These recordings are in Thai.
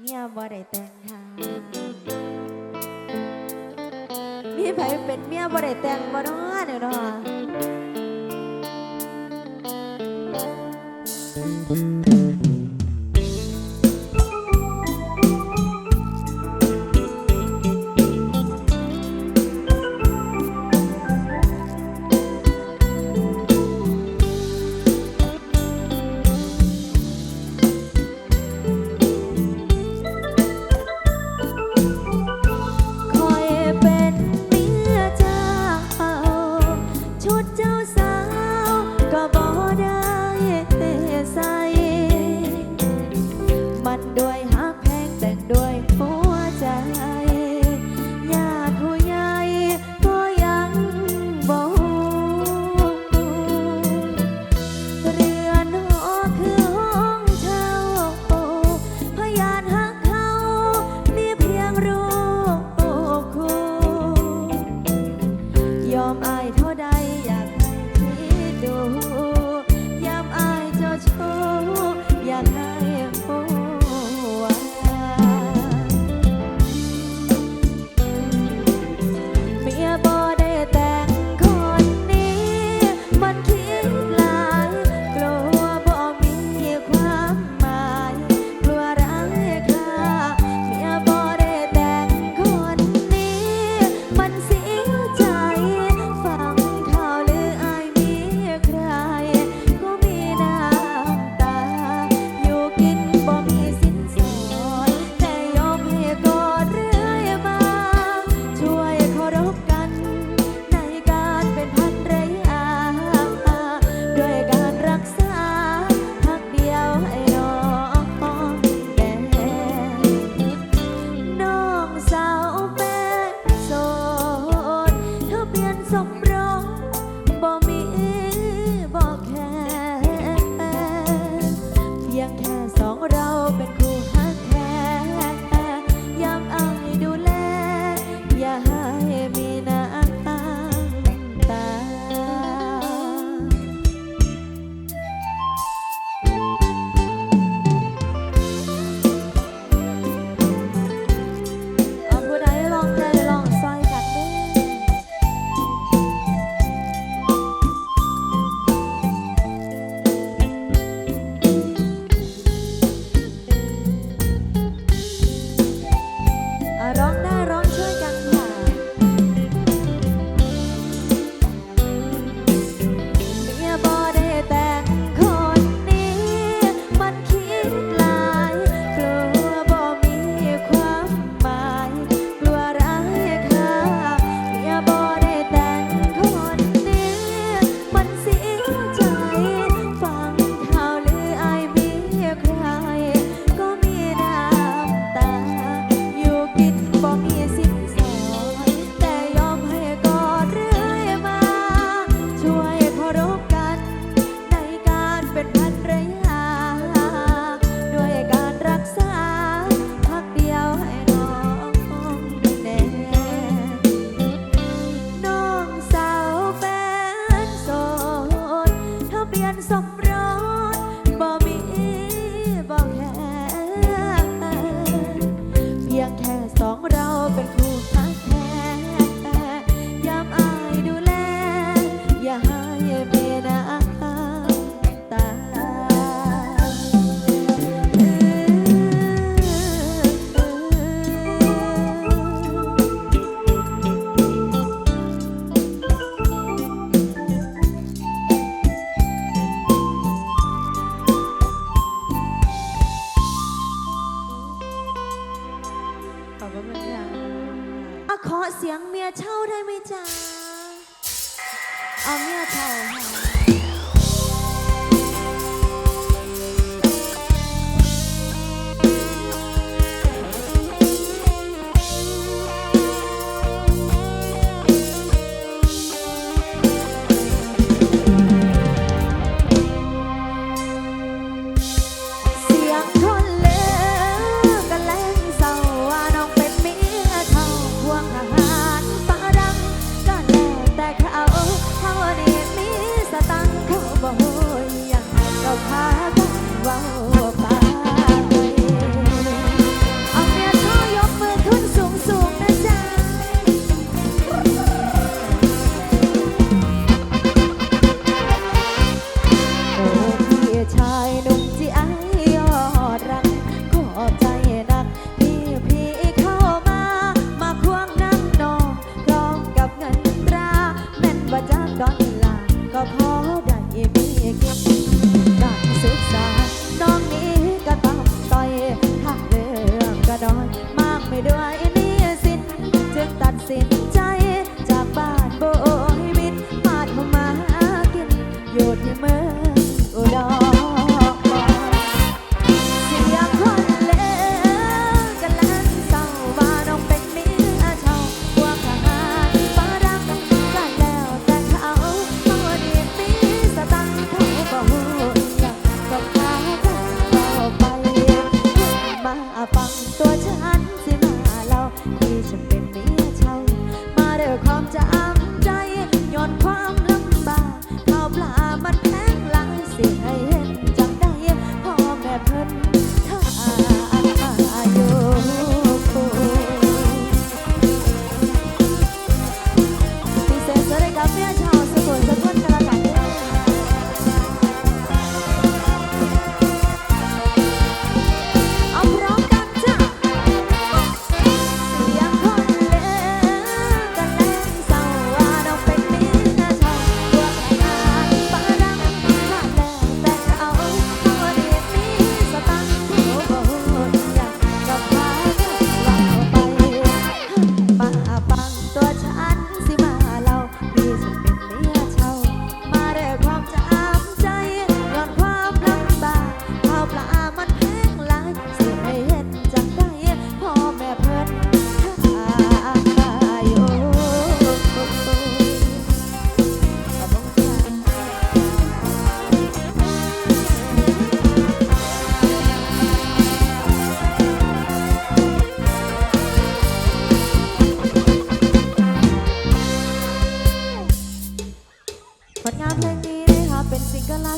เมียบ่ได้แต่งคาะมีไผเป็นเมียบ่ได้แต่งบ่เนาะเดี๋ยเนาะ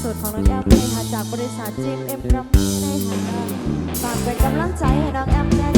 สุดของน้องแอมเลยคะจากบริษัทจิมเอ็มรัมมี่นะคะฝากเป็นกำลังใจให้น้องแอมแน